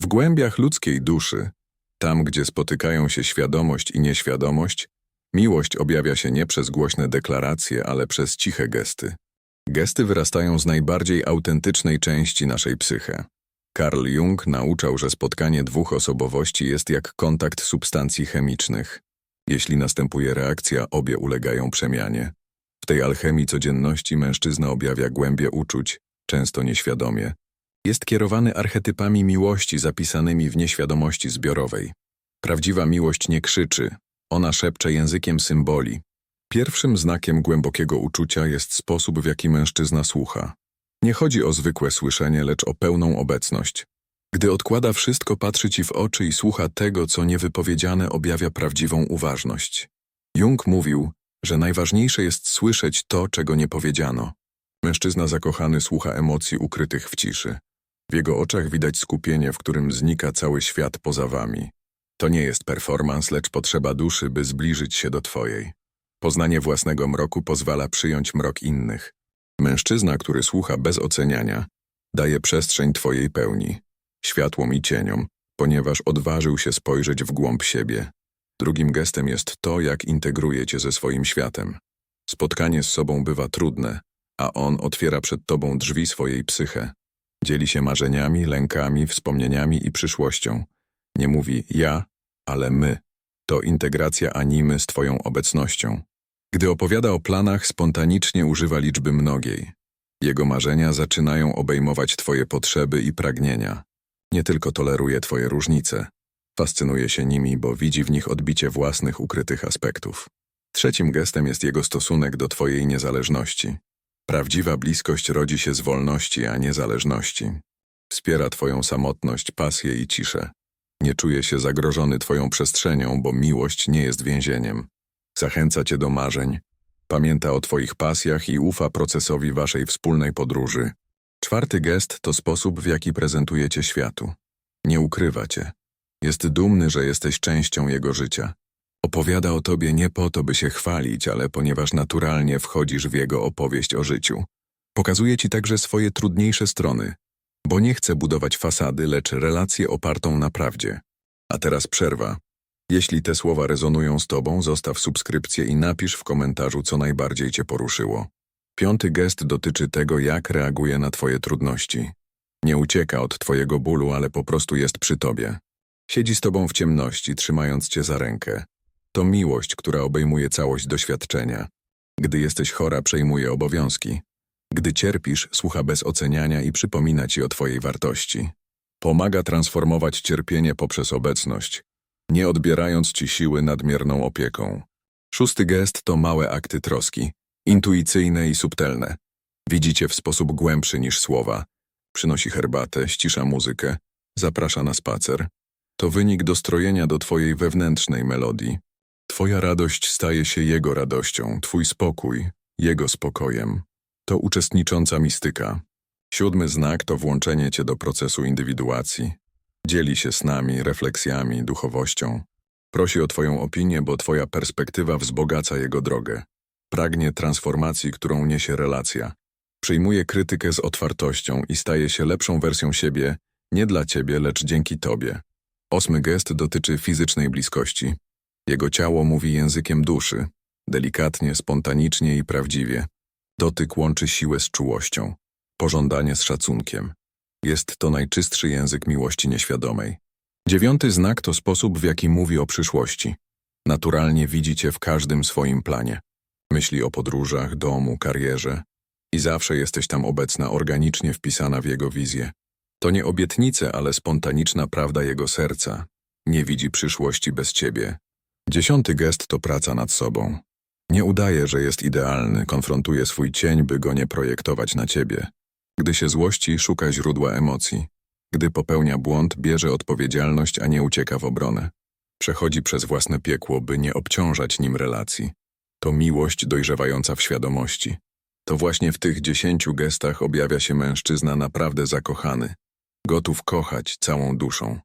W głębiach ludzkiej duszy, tam gdzie spotykają się świadomość i nieświadomość, miłość objawia się nie przez głośne deklaracje, ale przez ciche gesty. Gesty wyrastają z najbardziej autentycznej części naszej psyche. Carl Jung nauczał, że spotkanie dwóch osobowości jest jak kontakt substancji chemicznych. Jeśli następuje reakcja, obie ulegają przemianie. W tej alchemii codzienności mężczyzna objawia głębie uczuć, często nieświadomie. Jest kierowany archetypami miłości zapisanymi w nieświadomości zbiorowej. Prawdziwa miłość nie krzyczy, ona szepcze językiem symboli. Pierwszym znakiem głębokiego uczucia jest sposób, w jaki mężczyzna słucha. Nie chodzi o zwykłe słyszenie, lecz o pełną obecność. Gdy odkłada wszystko, patrzy ci w oczy i słucha tego, co niewypowiedziane objawia prawdziwą uważność. Jung mówił, że najważniejsze jest słyszeć to, czego nie powiedziano. Mężczyzna zakochany słucha emocji ukrytych w ciszy. W jego oczach widać skupienie, w którym znika cały świat poza wami. To nie jest performans, lecz potrzeba duszy, by zbliżyć się do twojej. Poznanie własnego mroku pozwala przyjąć mrok innych. Mężczyzna, który słucha bez oceniania, daje przestrzeń twojej pełni, światłom i cieniom, ponieważ odważył się spojrzeć w głąb siebie. Drugim gestem jest to, jak integruje cię ze swoim światem. Spotkanie z sobą bywa trudne, a on otwiera przed tobą drzwi swojej psyche. Dzieli się marzeniami, lękami, wspomnieniami i przyszłością. Nie mówi ja, ale my. To integracja animy z twoją obecnością. Gdy opowiada o planach, spontanicznie używa liczby mnogiej. Jego marzenia zaczynają obejmować twoje potrzeby i pragnienia. Nie tylko toleruje twoje różnice. Fascynuje się nimi, bo widzi w nich odbicie własnych ukrytych aspektów. Trzecim gestem jest jego stosunek do twojej niezależności. Prawdziwa bliskość rodzi się z wolności, a nie zależności. Wspiera twoją samotność, pasję i ciszę. Nie czuje się zagrożony twoją przestrzenią, bo miłość nie jest więzieniem. Zachęca cię do marzeń. Pamięta o twoich pasjach i ufa procesowi waszej wspólnej podróży. Czwarty gest to sposób, w jaki prezentujecie światu. Nie ukrywa cię. Jest dumny, że jesteś częścią jego życia. Opowiada o tobie nie po to, by się chwalić, ale ponieważ naturalnie wchodzisz w jego opowieść o życiu. Pokazuje ci także swoje trudniejsze strony, bo nie chce budować fasady, lecz relację opartą na prawdzie. A teraz przerwa. Jeśli te słowa rezonują z tobą, zostaw subskrypcję i napisz w komentarzu, co najbardziej cię poruszyło. Piąty gest dotyczy tego, jak reaguje na twoje trudności. Nie ucieka od twojego bólu, ale po prostu jest przy tobie. Siedzi z tobą w ciemności, trzymając cię za rękę. To miłość, która obejmuje całość doświadczenia. Gdy jesteś chora, przejmuje obowiązki. Gdy cierpisz, słucha bez oceniania i przypomina ci o twojej wartości. Pomaga transformować cierpienie poprzez obecność, nie odbierając ci siły nadmierną opieką. Szósty gest to małe akty troski, intuicyjne i subtelne. Widzicie w sposób głębszy niż słowa. Przynosi herbatę, ścisza muzykę, zaprasza na spacer. To wynik dostrojenia do twojej wewnętrznej melodii. Twoja radość staje się jego radością, twój spokój, jego spokojem. To uczestnicząca mistyka. Siódmy znak to włączenie cię do procesu indywiduacji. Dzieli się z nami, refleksjami, duchowością. Prosi o twoją opinię, bo twoja perspektywa wzbogaca jego drogę. Pragnie transformacji, którą niesie relacja. Przyjmuje krytykę z otwartością i staje się lepszą wersją siebie, nie dla ciebie, lecz dzięki tobie. Ósmy gest dotyczy fizycznej bliskości. Jego ciało mówi językiem duszy, delikatnie, spontanicznie i prawdziwie. Dotyk łączy siłę z czułością, pożądanie z szacunkiem. Jest to najczystszy język miłości nieświadomej. Dziewiąty znak to sposób, w jaki mówi o przyszłości. Naturalnie widzicie w każdym swoim planie. Myśli o podróżach, domu, karierze i zawsze jesteś tam obecna, organicznie wpisana w jego wizję. To nie obietnice, ale spontaniczna prawda jego serca. Nie widzi przyszłości bez ciebie. Dziesiąty gest to praca nad sobą. Nie udaje, że jest idealny, konfrontuje swój cień, by go nie projektować na ciebie. Gdy się złości, szuka źródła emocji. Gdy popełnia błąd, bierze odpowiedzialność, a nie ucieka w obronę. Przechodzi przez własne piekło, by nie obciążać nim relacji. To miłość dojrzewająca w świadomości. To właśnie w tych dziesięciu gestach objawia się mężczyzna naprawdę zakochany, gotów kochać całą duszą.